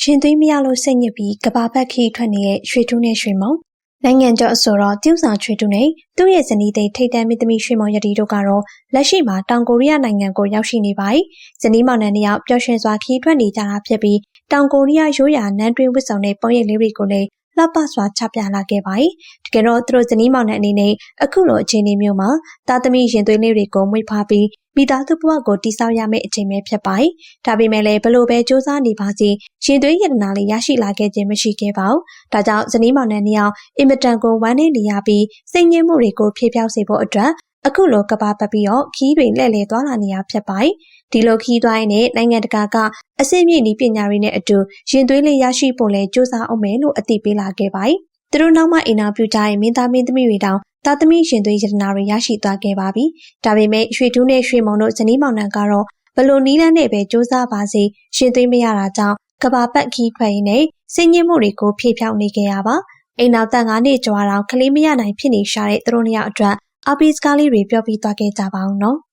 ရှင်သွေးမရလို့စိတ်ညစ်ပြီးကဘာပတ်ခီထွက်နေတဲ့ရွှေတူးနဲ့ရွှေမုံနိုင်ငံကျော်အဆိုတော် tiêu စာချွေတူနဲ့သူ့ရဲ့ဇနီးသိထိတ်တန်းမင်းသမီးရွှေမောင်ရတီတို့ကတော့လက်ရှိမှာတောင်ကိုရီးယားနိုင်ငံကိုရောက်ရှိနေပါတယ်။ဇနီးမောင်နှံနှစ်ယောက်ပျော်ရွှင်စွာခီးထွက်နေကြတာဖြစ်ပြီးတောင်ကိုရီးယားရိုးရာနန်းတွင်းဝတ်ဆောင်တဲ့ပုံရိပ်လေးတွေကိုလည်း လှပစွာချပြလာခဲ့ပါတယ်။တကယ်တော့သူတို့ဇနီးမောင်နှံအနေနဲ့အခုလိုအခြေအနေမျိုးမှာသားသမီးရင်သွေးလေးတွေကိုမွေးဖွားပြီးမိသားစုဘဝကိုတိဆောက်ရမယ့်အချိန်ပဲဖြစ်ပါတယ်။ဒါပေမဲ့လည်းဘလို့ပဲစူးစမ်းနေပါစေရင်သွေးရတနာလေးရရှိလာခဲ့ခြင်းမရှိခဲ့ပါဘူး။ဒါကြောင့်ဇနီးမောင်နှံနှစ်ယောက်အင်မတန်ကိုဝမ်းနည်းနေရပြီးစိတ်ငြင်းမှုတွေကိုဖြေဖျောက်စေဖို့အတွက် အခုလိုကဘာပတ်ပြီးတော့ခီးတွေလှည့်လည်သွားလာနေရဖြစ်ပါတယ်။ဒီလိုခီးသွားရင်လည်းနိုင်ငံတကာကအစိမ့်မြင့်ဤပညာတွေနဲ့အတူရင်သွေးလေးရရှိဖို့လဲစူးစမ်းအောင်မယ်လို့အသိပေးလာခဲ့ပါတယ်။သူတို့နောက်မှအိမ်နာပြကြရင်မင်းသားမင်းသမီးတွေတောင်သားသမီးရှင်သွေးရတနာတွေရရှိသွားခဲ့ပါပြီ။ဒါပေမဲ့ရွှေတူးနဲ့ရွှေမောင်တို့ဇနီးမောင်နှံကတော့ဘလို့နီးလန်းနဲ့ပဲစူးစမ်းပါစေရှင်သွေးမရတာကြောင့်ကဘာပတ်ခီးခွဲရင်းနဲ့စိတ်ညစ်မှုတွေကိုဖြေဖြောင်းနေကြရပါအိမ်နောက်တန်၅နှစ်ကျော်တော့ကလေးမရနိုင်ဖြစ်နေရှာတဲ့သူတို့နှစ်ယောက်အတွက် အပီစကားလေးတွေပြောပြီးသွားခဲ့ကြပါအောင်နော်။